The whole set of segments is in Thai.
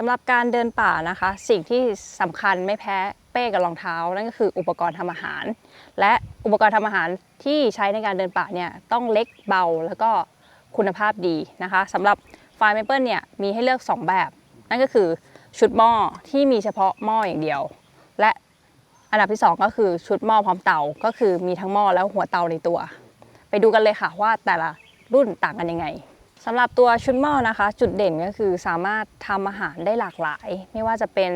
สำหรับการเดินป่านะคะ สิ่งที่สำคัญไม่แพ้เป้กับรองเท้า นั่นก็คืออุปกรณ์ทำอาหาร และอุปกรณ์ทำอาหารที่ใช้ในการเดินป่าเนี่ยต้องเล็กเบาแล้วก็คุณภาพดีนะคะสำหรับไฟเมเปิลเนี่ยมีให้เลือก 2 แบบ นั่นก็คือชุดหม้อที่มีเฉพาะหม้ออย่างเดียว และอันดับที่ 2 ก็คือชุดหม้อพร้อมเตา ก็คือมีทั้งหม้อแล้วหัวเตาในตัว ไปดูกันเลยค่ะว่าแต่ละรุ่นต่างกันยังไง สำหรับตัวชุดหม้อนะคะ จุดเด่นก็คือสามารถทำอาหารได้หลากหลาย ไม่ว่าจะเป็น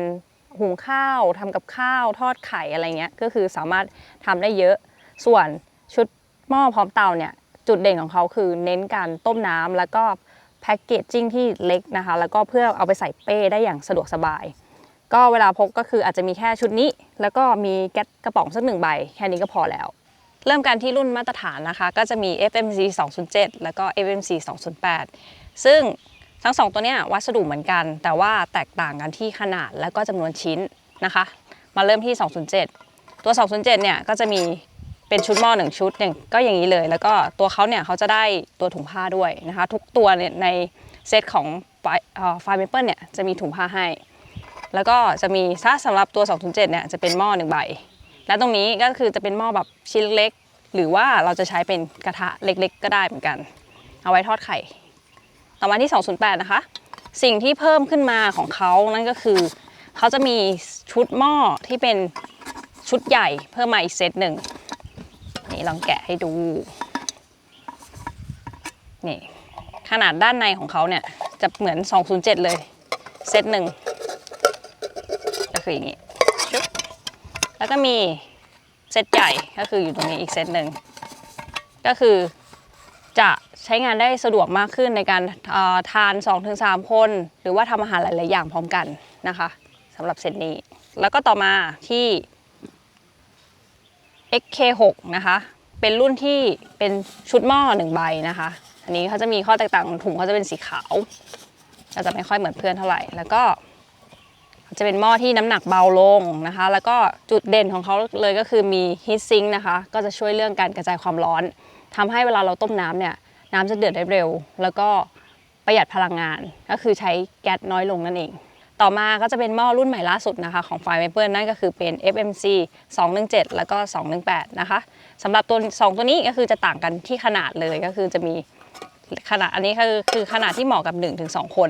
หุงข้าวทำกับข้าวทอดไข่อะไรเงี้ยก็คือสามารถทำได้เยอะ ส่วนชุดหม้อพร้อมเตาเนี่ยจุดเด่นของเขาคือเน้นการต้มน้ำแล้วก็แพ็กเกจจิ้งที่เล็กนะคะ แล้วก็เพื่อเอาไปใส่เป้ได้อย่างสะดวกสบาย ก็เวลาพกก็คืออาจจะมีแค่ชุดนี้ แล้วก็มีแก๊สกระป๋องสักหนึ่งใบ แค่นี้ก็พอแล้ว เริ่มกันที่รุ่นมาตรฐานนะคะ ก็จะมี FMC 207 แล้วก็ FMC 208 ซึ่งทั้งสองตัวเนี้ยวัสดุเหมือนกัน แต่ว่าแตกต่างกันที่ขนาดแล้วก็จำนวนชิ้นนะคะ มาเริ่มที่ 207 ตัว 207 เนี่ยก็จะมีเป็นชุดหม้อหนึ่งชุดอย่างก็อย่างนี้เลย แล้วก็ตัวเขาเนี่ยเขาจะได้ตัวถุงผ้าด้วยนะคะ ทุกตัวเนี่ยในเซตของไฟเมเปิลเนี่ยจะมีถุงผ้าให้ แล้วก็จะมีถ้าสำหรับตัว 207 เนี่ยจะเป็นหม้อหนึ่งใบ และตรงนี้ก็คือจะเป็นหม้อแบบชิ้นเล็ก หรือว่าเราจะใช้เป็นกระทะเล็กๆ ก็ได้เหมือนกัน เอาไว้ทอดไข่ ต่อมาที่ 208 นะคะ สิ่งที่เพิ่มขึ้นมาของเขานั่นก็คือ เขาจะมีชุดหม้อที่เป็นชุดใหญ่เพิ่มมาอีกเซตหนึ่งนี่ลองแกะให้ดูนี่ขนาดด้านในของเขาเนี่ยจะเหมือน 207 เลย เซตหนึ่งก็คืออย่างนี้ แล้วก็มีเซตใหญ่ก็คืออยู่ตรงนี้อีกเซตหนึ่งก็คือจะใช้งานได้สะดวกมากขึ้นในการเอ่อทาน 2-3 คน หรือว่าทำอาหารหลาย ๆ อย่างพร้อมกันนะคะสำหรับเซตนี้ แล้วก็ต่อมาที่ XK6 นะคะ เป็นรุ่นที่เป็นชุดหม้อหนึ่งใบนะคะ อันนี้เขาจะมีข้อแตกต่างของถุงเขาจะเป็นสีขาวก็จะไม่ค่อยเหมือนเพื่อนเท่าไหร่ แล้วก็ จะเป็นหม้อที่น้ำหนักเบาลงนะคะ แล้วก็จุดเด่นของเขาเลยก็คือมีฮีทซิงค์นะคะ ก็จะช่วยเรื่องการกระจายความร้อนทำให้เวลาเราต้มน้ำเนี่ยน้ำจะเดือดได้เร็ว แล้วก็ประหยัดพลังงาน ก็คือใช้แก๊สน้อยลงนั่นเอง ต่อมาก็จะเป็นหม้อรุ่นใหม่ล่าสุดนะคะของ Fire Maple นั่นก็คือเป็น FMC 217 แล้วก็ 218 นะคะสำหรับตัว 2 ตัวนี้ก็คือจะต่างกันที่ขนาดเลยก็คือจะมีขนาดอันนี้คือคือขนาดที่เหมาะกับ 1-2 คน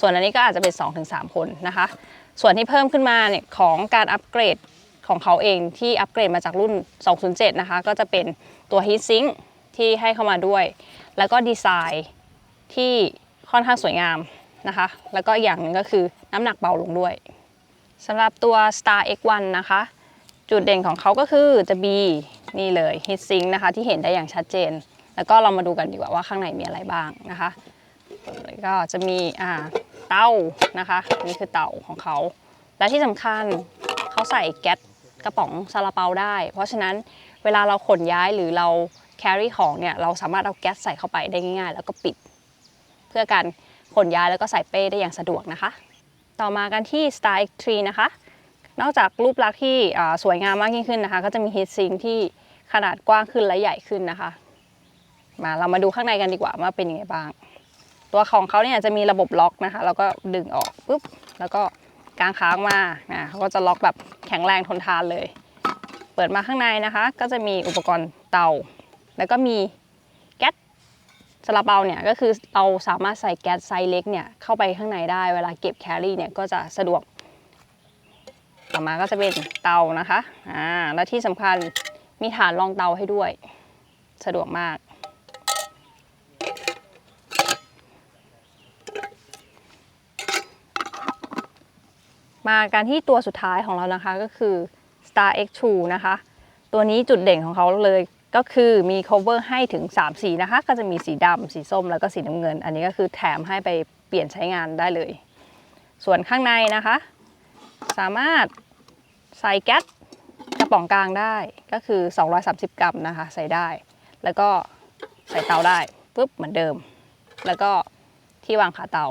ส่วนอันนี้ก็อาจจะเป็น 2-3 คนนะคะ ส่วนที่เพิ่มขึ้นมาเนี่ยของการอัปเกรดของเขาเองที่อัปเกรดมาจากรุ่น 207 นะคะ ก็จะเป็นตัว Heat Sink ที่ให้เข้ามาด้วย แล้วก็ดีไซน์ที่ค่อนข้างสวยงามนะคะ แล้วก็อีกอย่างหนึ่งก็คือน้ำหนักเบาลงด้วยสำหรับตัว Star X1 นะคะ จุดเด่นของเขาก็คือจะมีนี่เลย Heat Sink นะคะ ที่เห็นได้อย่างชัดเจน แล้วก็เรามาดูกันดีกว่าว่าข้างในมีอะไรบ้างนะคะ ก็จะมีอ่า เต้านะคะ นี่คือเต่าของเขา และที่สำคัญเขาใส่แก๊สกระป๋องซาลาเปาได้ เพราะฉะนั้นเวลาเราขนย้ายหรือเรา carry ของเนี่ยเราสามารถเอาแก๊สใส่เข้าไปได้ง่ายๆ แล้วก็ปิด เพื่อการขนย้ายแล้วก็ใส่เป้ได้อย่างสะดวกนะคะ ต่อมากันที่ Star X3 นะคะ นอกจากรูปลักษณ์ที่สวยงามมากยิ่งขึ้นนะคะ ก็จะมี heat sink ที่ขนาดกว้างขึ้นและใหญ่ขึ้นนะคะ มาเรามาดูข้างในกันดีกว่าว่าเป็นยังไงบ้าง ตัวของเขาเนี่ยจะมีระบบล็อกนะคะ แล้วก็ดึงออกปุ๊บ แล้วก็กางค้างมานะเขาก็จะล็อกแบบแข็งแรงทนทานเลย เปิดมาข้างในนะคะ ก็จะมีอุปกรณ์เตา แล้วก็มีแก๊สซาลาเปาเนี่ยก็คือเราสามารถใส่แก๊สไซส์เล็กเนี่ยเข้าไปข้างในได้ เวลาเก็บแคลรี่เนี่ยก็จะสะดวก ต่อมาก็จะเป็นเตานะคะ อ่า และที่สำคัญมีฐานรองเตาให้ด้วย สะดวกมาก มากันที่ตัวสุดท้ายของเรานะคะก็คือ Star X2 นะคะ ตัวนี้จุดเด่นของเขาเลยก็คือมี cover ให้ถึง 3 สีนะคะ ก็จะมีสีดำสีส้มแล้วก็สีน้ำเงิน อันนี้ก็คือแถมให้ไปเปลี่ยนใช้งานได้เลย ส่วนข้างในนะคะ สามารถใส่แก๊สกระป๋องกลางได้ก็คือ 230 กรัมนะคะ ใส่ได้ แล้วก็ใส่เตาได้ปุ๊บเหมือนเดิม แล้วก็ที่วางขาเตา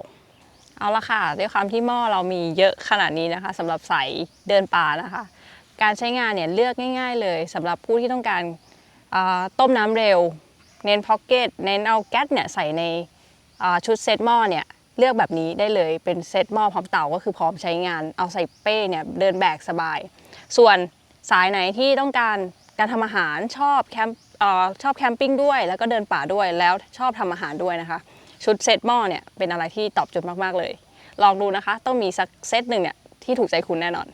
เอาละค่ะ ด้วยความที่หม้อเรามีเยอะขนาดนี้นะคะสำหรับใส่เดินป่านะคะ การใช้งานเนี่ยเลือกง่าย ๆ เลยสำหรับผู้ที่ต้องการต้มน้ำเร็ว เน้นพ็อกเก็ตเน้นเอาแก๊สเนี่ยใส่ในชุดเซตหม้อเนี่ยเลือกแบบนี้ได้เลยเป็นเซตหม้อพร้อมเตาก็คือพร้อมใช้งานเอาใส่เป้เนี่ยเดินแบกสบาย ส่วนสายไหนที่ต้องการการทำอาหารชอบแคมป์ชอบแคมปิ้งด้วย แล้วก็เดินป่าด้วยแล้วชอบทำอาหารด้วยนะคะ ชุดเซตหม้อเนี่ยเป็นอะไรที่ตอบโจทย์มากๆเลย ลองดูนะคะ ต้องมีสักเซตหนึ่งเนี่ยที่ถูกใจคุณแน่นอน